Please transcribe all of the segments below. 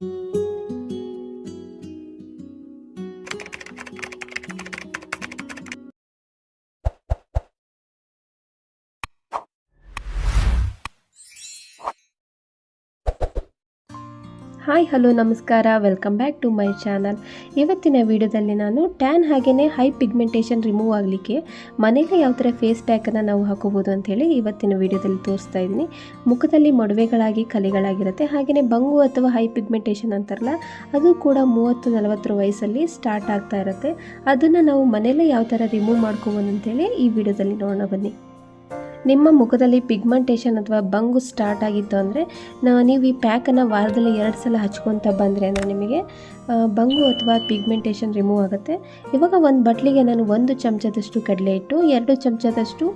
Thank you. Hi, hello, ನಮಸ್ಕಾರ. Welcome back to my channel ಇವತ್ತಿನ ವಿಡಿಯೋದಲ್ಲಿ ನಾನು ಟ್ಯಾನ್ ಹಾಗೆಯೇ ಹೈ ಪಿಗ್ಮೆಂಟೇಷನ್ ರಿಮೂವ್ ಆಗಲಿಕ್ಕೆ ಮನೆಯಲ್ಲಿ ಯಾವ ಥರ ಫೇಸ್ ಪ್ಯಾಕನ್ನು ನಾವು ಹಾಕೋಬೋದು ಅಂಥೇಳಿ ಇವತ್ತಿನ ವಿಡಿಯೋದಲ್ಲಿ ತೋರಿಸ್ತಾ ಇದ್ದೀನಿ. ಮುಖದಲ್ಲಿ ಮೊಡವೆಗಳಾಗಿ, ಕಲೆಗಳಾಗಿರುತ್ತೆ. ಹಾಗೆಯೇ ಬಂಗು ಅಥವಾ ಹೈ ಪಿಗ್ಮೆಂಟೇಷನ್ ಅಂತಾರಲ್ಲ, ಅದು ಕೂಡ ಮೂವತ್ತು, ನಲವತ್ತರ ವಯಸ್ಸಲ್ಲಿ ಸ್ಟಾರ್ಟ್ ಆಗ್ತಾ ಇರುತ್ತೆ. ಅದನ್ನು ನಾವು ಮನೆಯಲ್ಲೇ ಯಾವ ಥರ ರಿಮೂವ್ ಮಾಡ್ಕೋಬೋದು ಅಂತೇಳಿ ಈ ವಿಡಿಯೋದಲ್ಲಿ ನೋಡೋಣ ಬನ್ನಿ. ನಿಮ್ಮ ಮುಖದಲ್ಲಿ ಪಿಗ್ಮೆಂಟೇಷನ್ ಅಥವಾ ಬಂಗು ಸ್ಟಾರ್ಟ್ ಆಗಿತ್ತು ಅಂದರೆ ನೀವು ಈ ಪ್ಯಾಕನ್ನು ವಾರದಲ್ಲಿ ಎರಡು ಸಲ ಹಚ್ಕೊತ ಬಂದರೆ ಅಂದರೆ ನಿಮಗೆ ಬಂಗು ಅಥವಾ ಪಿಗ್ಮೆಂಟೇಷನ್ ರಿಮೂವ್ ಆಗುತ್ತೆ. ಇವಾಗ ಒಂದು ಬಟ್ಲಿಗೆ ನಾನು ಒಂದು ಚಮಚದಷ್ಟು ಕಡಲೆ ಇಟ್ಟು ಎರಡು ಚಮಚದಷ್ಟು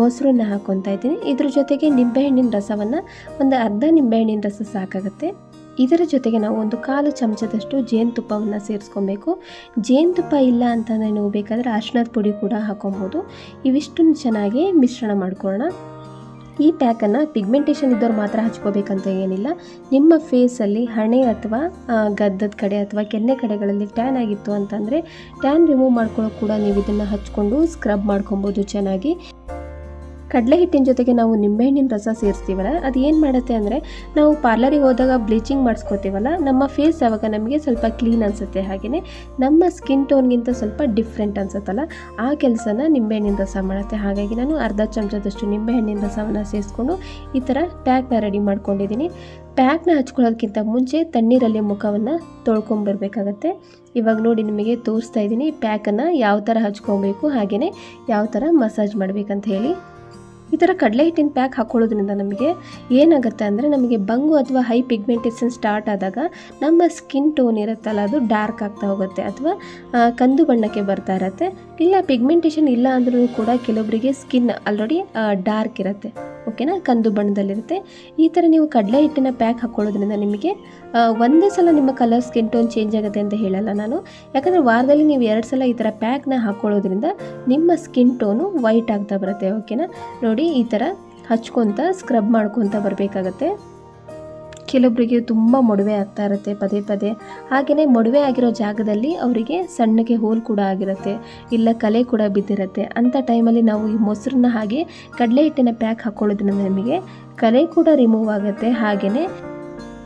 ಮೊಸರನ್ನ ಹಾಕ್ಕೊತಾ ಇದ್ದೀನಿ. ಇದ್ರ ಜೊತೆಗೆ ನಿಂಬೆಹಣ್ಣಿನ ರಸವನ್ನು ಒಂದು ಅರ್ಧ ನಿಂಬೆಹಣ್ಣಿನ ರಸ ಸಾಕಾಗುತ್ತೆ. ಇದರ ಜೊತೆಗೆ ನಾವು ಒಂದು ಕಾಲು ಚಮಚದಷ್ಟು ಜೇನುತುಪ್ಪವನ್ನು ಸೇರಿಸ್ಕೊಬೇಕು. ಜೇನುತುಪ್ಪ ಇಲ್ಲ ಅಂತಂದರೆ ನೀವು ಬೇಕಾದರೆ ಅರ್ಶಿಣದ ಪುಡಿ ಕೂಡ ಹಾಕೊಬೋದು. ಇವಿಷ್ಟನ್ನು ಚೆನ್ನಾಗಿ ಮಿಶ್ರಣ ಮಾಡ್ಕೊಳ್ಳೋಣ. ಈ ಪ್ಯಾಕನ್ನು ಪಿಗ್ಮೆಂಟೇಷನ್ ಇದ್ದವ್ರು ಮಾತ್ರ ಹಚ್ಕೋಬೇಕಂತ ಏನಿಲ್ಲ. ನಿಮ್ಮ ಫೇಸಲ್ಲಿ ಹಣೆ ಅಥವಾ ಗದ್ದದ ಕಡೆ ಅಥವಾ ಕೆನ್ನೆ ಕಡೆಗಳಲ್ಲಿ ಟ್ಯಾನ್ ಆಗಿತ್ತು ಅಂತಂದರೆ ಟ್ಯಾನ್ ರಿಮೂವ್ ಮಾಡ್ಕೊಳ್ಳೋಕೆ ಕೂಡ ನೀವು ಇದನ್ನು ಹಚ್ಕೊಂಡು ಸ್ಕ್ರಬ್ ಮಾಡ್ಕೊಬೋದು ಚೆನ್ನಾಗಿ. ಕಡಲೆ ಹಿಟ್ಟಿನ ಜೊತೆಗೆ ನಾವು ನಿಂಬೆಹಣ್ಣಿನ ರಸ ಸೇರಿಸ್ತೀವಲ್ಲ, ಅದು ಏನು ಮಾಡುತ್ತೆ ಅಂದರೆ ನಾವು ಪಾರ್ಲರಿಗೆ ಹೋದಾಗ ಬ್ಲೀಚಿಂಗ್ ಮಾಡಿಸ್ಕೋತೀವಲ್ಲ, ನಮ್ಮ ಫೇಸ್ ಆವಾಗ ನಮಗೆ ಸ್ವಲ್ಪ ಕ್ಲೀನ್ ಅನಿಸುತ್ತೆ ಹಾಗೆಯೇ ನಮ್ಮ ಸ್ಕಿನ್ ಟೋನ್ಗಿಂತ ಸ್ವಲ್ಪ ಡಿಫ್ರೆಂಟ್ ಅನ್ಸುತ್ತಲ್ಲ, ಆ ಕೆಲಸನ ನಿಂಬೆಹಣ್ಣಿನ ರಸ ಮಾಡುತ್ತೆ. ಹಾಗಾಗಿ ನಾನು ಅರ್ಧ ಚಮಚದಷ್ಟು ನಿಂಬೆಹಣ್ಣಿನ ರಸವನ್ನು ಸೇರಿಸ್ಕೊಂಡು ಈ ಥರ ಪ್ಯಾಕ್ನ ರೆಡಿ ಮಾಡ್ಕೊಂಡಿದ್ದೀನಿ. ಪ್ಯಾಕ್ನ ಹಚ್ಕೊಳ್ಳೋದಕ್ಕಿಂತ ಮುಂಚೆ ತಣ್ಣೀರಲ್ಲಿ ಮುಖವನ್ನು ತೊಳ್ಕೊಂಬರ್ಬೇಕಾಗತ್ತೆ ಇವಾಗ ನೋಡಿ ನಿಮಗೆ ತೋರಿಸ್ತಾ ಇದ್ದೀನಿ ಪ್ಯಾಕನ್ನು ಯಾವ ಥರ ಹಚ್ಕೊಬೇಕು ಹಾಗೆಯೇ ಯಾವ ಥರ ಮಸಾಜ್ ಮಾಡಬೇಕಂತ ಹೇಳಿ. ಈ ಥರ ಕಡಲೆ ಹಿಟ್ಟಿನ ಪ್ಯಾಕ್ ಹಾಕೊಳ್ಳೋದ್ರಿಂದ ನಮಗೆ ಏನಾಗುತ್ತೆ ಅಂದರೆ ನಮಗೆ ಬಂಗು ಅಥವಾ ಹೈ ಪಿಗ್ಮೆಂಟೇಷನ್ ಸ್ಟಾರ್ಟ್ ಆದಾಗ ನಮ್ಮ ಸ್ಕಿನ್ ಟೋನ್ ಇರುತ್ತಲ್ಲ, ಅದು ಡಾರ್ಕ್ ಆಗ್ತಾ ಹೋಗುತ್ತೆ ಅಥವಾ ಕಂದು ಬಣ್ಣಕ್ಕೆ ಬರ್ತಾ ಇರತ್ತೆ. ಇಲ್ಲ ಪಿಗ್ಮೆಂಟೇಷನ್ ಇಲ್ಲ ಅಂದ್ರೂ ಕೂಡ ಕೆಲವೊಬ್ಬರಿಗೆ ಸ್ಕಿನ್ ಆಲ್ರೆಡಿ ಡಾರ್ಕ್ ಇರುತ್ತೆ. ಓಕೆನಾ? ಕಂದು ಬಣ್ಣದಲ್ಲಿರುತ್ತೆ. ಈ ಥರ ನೀವು ಕಡಲೆ ಹಿಟ್ಟಿನ ಪ್ಯಾಕ್ ಹಾಕ್ಕೊಳ್ಳೋದ್ರಿಂದ ನಿಮಗೆ ಒಂದೇ ಸಲ ನಿಮ್ಮ ಕಲರ್ ಸ್ಕಿನ್ ಟೋನ್ ಚೇಂಜ್ ಆಗುತ್ತೆ ಅಂತ ಹೇಳಲ್ಲ ನಾನು. ಯಾಕಂದರೆ ವಾರದಲ್ಲಿ ನೀವು ಎರಡು ಸಲ ಈ ಥರ ಪ್ಯಾಕ್ನ ಹಾಕ್ಕೊಳ್ಳೋದ್ರಿಂದ ನಿಮ್ಮ ಸ್ಕಿನ್ ಟೋನು ವೈಟ್ ಆಗ್ತಾ ಬರುತ್ತೆ, ಓಕೆನಾ? ನೋಡಿ, ಈ ಥರ ಹಚ್ಕೊತ ಸ್ಕ್ರಬ್ ಮಾಡ್ಕೊತ ಬರಬೇಕಾಗತ್ತೆ. ಕೆಲವೊಬ್ಬರಿಗೆ ತುಂಬ ಮೊಡವೆ ಆಗ್ತಾ ಇರುತ್ತೆ ಪದೇ ಪದೇ. ಹಾಗೆಯೇ ಮೊಡವೆ ಆಗಿರೋ ಜಾಗದಲ್ಲಿ ಅವರಿಗೆ ಸಣ್ಣಗೆ ಹೋಲ್ ಕೂಡ ಆಗಿರುತ್ತೆ, ಇಲ್ಲ ಕಲೆ ಕೂಡ ಬಿದ್ದಿರುತ್ತೆ. ಅಂಥ ಟೈಮಲ್ಲಿ ನಾವು ಈ ಮೊಸರನ್ನ ಹಾಗೆ ಕಡಲೆ ಹಿಟ್ಟಿನ ಪ್ಯಾಕ್ ಹಾಕ್ಕೊಳ್ಳೋದ್ರಿಂದ ನಮಗೆ ಕಲೆ ಕೂಡ ರಿಮೂವ್ ಆಗುತ್ತೆ. ಹಾಗೆಯೇ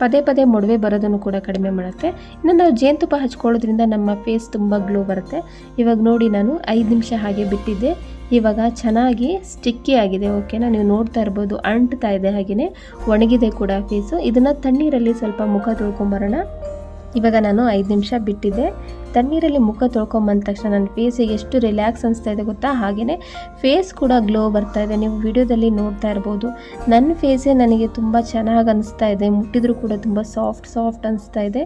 ಪದೇ ಪದೇ ಮೊಡವೆ ಬರೋದನ್ನು ಕೂಡ ಕಡಿಮೆ ಮಾಡುತ್ತೆ. ಇನ್ನು ನಾವು ಜೇನುತುಪ್ಪ ಹಚ್ಕೊಳ್ಳೋದ್ರಿಂದ ನಮ್ಮ ಫೇಸ್ ತುಂಬ ಗ್ಲೋ ಬರುತ್ತೆ. ಇವಾಗ ನೋಡಿ ನಾನು ಐದು ನಿಮಿಷ ಹಾಗೆ ಬಿಟ್ಟಿದ್ದೆ. ಇವಾಗ ಚೆನ್ನಾಗಿ ಸ್ಟಿಕ್ಕಿ ಆಗಿದೆ ಓಕೆನಾ ನೀವು ನೋಡ್ತಾ ಇರ್ಬೋದು, ಅಂಟ್ತಾ ಇದೆ ಹಾಗೆಯೇ ಒಣಗಿದೆ ಕೂಡ ಫೇಸು ಇದನ್ನು ತಣ್ಣೀರಲ್ಲಿ ಸ್ವಲ್ಪ ಮುಖ ತೊಳ್ಕೊಂಬರೋಣ. ಇವಾಗ ನಾನು ಐದು ನಿಮಿಷ ಬಿಟ್ಟಿದ್ದೆ. ತಣ್ಣೀರಲ್ಲಿ ಮುಖ ತೊಳ್ಕೊಂಬಂದ ತಕ್ಷಣ ನನ್ನ ಫೇಸಿಗೆ ಎಷ್ಟು ರಿಲ್ಯಾಕ್ಸ್ ಅನಿಸ್ತಾ ಇದೆ ಗೊತ್ತಾ? ಹಾಗೆಯೇ ಫೇಸ್ ಕೂಡ ಗ್ಲೋ ಬರ್ತಾ ಇದೆ. ನೀವು ವಿಡಿಯೋದಲ್ಲಿ ನೋಡ್ತಾ ಇರ್ಬೋದು. ನನ್ನ ಫೇಸೇ ನನಗೆ ತುಂಬ ಚೆನ್ನಾಗಿ ಅನಿಸ್ತಾ ಇದೆ. ಮುಟ್ಟಿದ್ರೂ ಕೂಡ ತುಂಬ ಸಾಫ್ಟ್ ಸಾಫ್ಟ್ ಅನಿಸ್ತಾ ಇದೆ.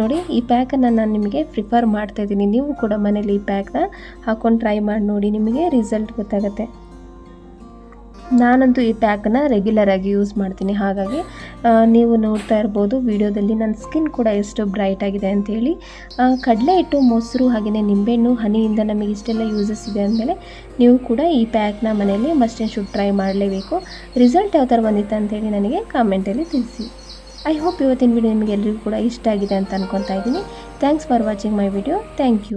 ನೋಡಿ, ಈ ಪ್ಯಾಕನ್ನು ನಾನು ನಿಮಗೆ ಪ್ರಿಫರ್ ಮಾಡ್ತಾ ಇದ್ದೀನಿ. ನೀವು ಕೂಡ ಮನೇಲಿ ಈ ಪ್ಯಾಕ್ನ ಹಾಕೊಂಡು ಟ್ರೈ ಮಾಡಿ ನೋಡಿ, ನಿಮಗೆ ರಿಸಲ್ಟ್ ಗೊತ್ತಾಗುತ್ತೆ. ನಾನಂತೂ ಈ ಪ್ಯಾಕನ್ನು ರೆಗ್ಯುಲರಾಗಿ ಯೂಸ್ ಮಾಡ್ತೀನಿ. ಹಾಗಾಗಿ ನೀವು ನೋಡ್ತಾ ಇರ್ಬೋದು ವಿಡಿಯೋದಲ್ಲಿ ನನ್ನ ಸ್ಕಿನ್ ಕೂಡ ಎಷ್ಟು ಬ್ರೈಟ್ ಆಗಿದೆ ಅಂತೇಳಿ. ಆ, ಕಡಲೆ ಹಿಟ್ಟು ಮೊಸರು ಹಾಗೆಯೇ ನಿಂಬೆಹಣ್ಣು ಹನಿಯಿಂದ ನಮಗೆ ಇಷ್ಟೆಲ್ಲ ಯೂಸಸ್ ಇದೆ ಅಂದಮೇಲೆ ನೀವು ಕೂಡ ಈ ಪ್ಯಾಕ್ನ ಮನೆಯಲ್ಲಿ ಮಸ್ಟ್ ಆ್ಯಂಡ್ ಶುಡ್ ಟ್ರೈ ಮಾಡಲೇಬೇಕು. ರಿಸಲ್ಟ್ ಯಾವ ಥರ ಬಂದಿತ್ತು ಅಂತೇಳಿ ನನಗೆ ಕಾಮೆಂಟಲ್ಲಿ ತಿಳಿಸಿ. ಐ ಹೋಪ್ ಇವತ್ತಿನ ವಿಡಿಯೋ ನಿಮಗೆ ಎಲ್ಲರಿಗೂ ಕೂಡ ಇಷ್ಟ ಆಗಿದೆ ಅಂತ ಅನ್ಕೊತಾ ಇದ್ದೀನಿ. Thanks for watching my video thank you